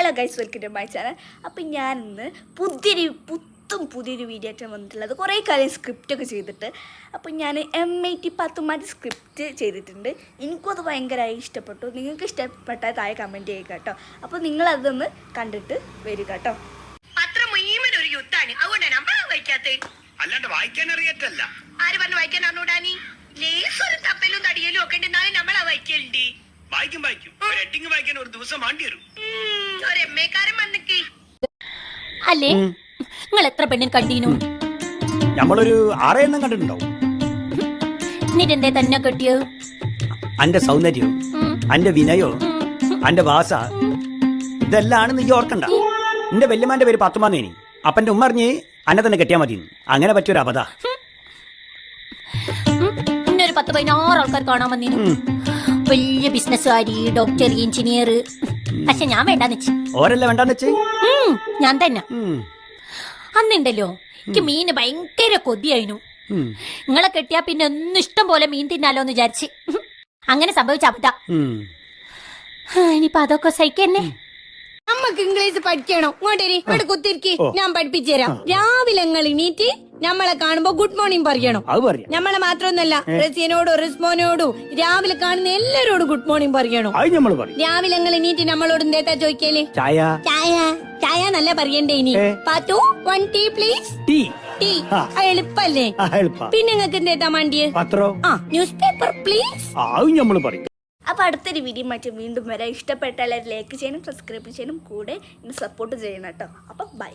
Hello guys welcome to my channel അപ്പം ഞാൻ ഇന്ന് പുതിയൊരു പുത്തും പുതിയൊരു വീഡിയോ ആയിട്ട് വന്നിട്ടുള്ളത്. കുറേ കാര്യം സ്ക്രിപ്റ്റൊക്കെ ചെയ്തിട്ട്. അപ്പം ഞാൻ എം ഐ ടി പത്തുമാറ്റി സ്ക്രിപ്റ്റ് ചെയ്തിട്ടുണ്ട്. എനിക്കും അത് ഭയങ്കരമായി ഇഷ്ടപ്പെട്ടു. നിങ്ങൾക്ക് ഇഷ്ടപ്പെട്ടാൽ താഴെ കമന്റ് ചെയ്യുക കേട്ടോ. അപ്പോൾ നിങ്ങളതൊന്ന് കണ്ടിട്ട് വരിക കേട്ടോ. അല്ലാണ്ട് വായിക്കാൻ അറിയറ്റല്ല ആര് പറഞ്ഞു വായിക്കാൻ അറിഞ്ഞൂടാനി ലേസൊരു തപ്പലും തടിയലും ഒക്കെ ഉണ്ട്. വായിക്കലുണ്ട്. വായിക്കും വായിക്കും. വായിക്കാൻ ഒരു ദിവസം വേണ്ടി വരും. അല്ലേ? നിങ്ങൾ എത്ര പെണ്ണിന് കണ്ടീനു? നമ്മളൊരു ആറെണ്ണം കണ്ടിട്ടുണ്ടാവും. എന്നിട്ട് എന്തേ തന്നെ കെട്ടിയത്? അന്റെ സൗന്ദര്യം അന്റെ വിനയോ അന്റെ വാസ ഇതെല്ലാം നീ ഓർക്കണ്ട. എന്റെ വല്യമാന്റെ പേര് പത്തുമാന്നേനി അപ്പന്റെ ഉമ്മ അറിഞ്ഞ് അന്നെ തന്നെ കെട്ടിയാ മതി അങ്ങനെ പറ്റിയൊരു അബദ്ധ. ഒരു പത്ത് പതിനാറ് ആൾക്കാർ കാണാൻ വന്നിരുന്നു വലിയ ബിസിനസ്സുകാരി ഡോക്ടർ എഞ്ചിനീയർ പക്ഷെ ഞാൻ വേണ്ടാന്ന് വെച്ചു. ഓരല്ല വേണ്ടാന്ന് വെച്ച്? ഞാൻ തന്നെ. അന്നുണ്ടല്ലോ എനിക്ക് മീന് ഭയങ്കര കൊതിയായിരുന്നു. നിങ്ങളെ കെട്ടിയാ പിന്നെ ഒന്നും ഇഷ്ടം പോലെ മീൻ തിന്നാലോ എന്ന് വിചാരിച്ച്. അങ്ങനെ സംഭവിച്ച അബദ്ധ. ഉം. ഇനിയിപ്പൊ അതൊക്കെ സഹിക്കന്നെ? നമ്മക്ക് ഇംഗ്ലീഷ് പഠിക്കണോ? ഇങ്ങോട്ടേരി ഇവിടെ കുത്തിരിക്ക്. ഞാൻ പഠിപ്പിച്ചു തരാം. രാവിലെ നിങ്ങൾ എണീറ്റ് നമ്മളെ കാണുമ്പോ ഗുഡ് മോർണിംഗ് പറയണം. നമ്മളെ മാത്രമൊന്നല്ല റസിയനോടും റിസ്മോനോടും രാവിലെ കാണുന്ന എല്ലാരോടും ഗുഡ് മോർണിംഗ് പറയണം. രാവിലെ നിങ്ങൾ എണീറ്റ് നമ്മളോട് എന്തേത്താ ചോദിക്കൽ? ചായ. ചായ. ചായ നല്ല പറയണ്ടേ ഇനി. Pathu one tea please tea tea. എളുപ്പല്ലേ? പിന്നെ നിങ്ങൾക്ക് എന്തേത്താ മണ്ടിയെ? പത്രോ? ആ ന്യൂസ് പേപ്പർ പ്ലീസ് അത് നമ്മൾ പറയും. അപ്പോൾ അടുത്തൊരു വീഡിയോ മാറ്റി വീണ്ടും വരാം. ഇഷ്ടപ്പെട്ടാൽ ലൈക്ക് ചെയ്യാനും സബ്സ്ക്രൈബ് ചെയ്യാനും കൂടെ സപ്പോർട്ട് ചെയ്യണം കേട്ടോ. അപ്പം ബൈ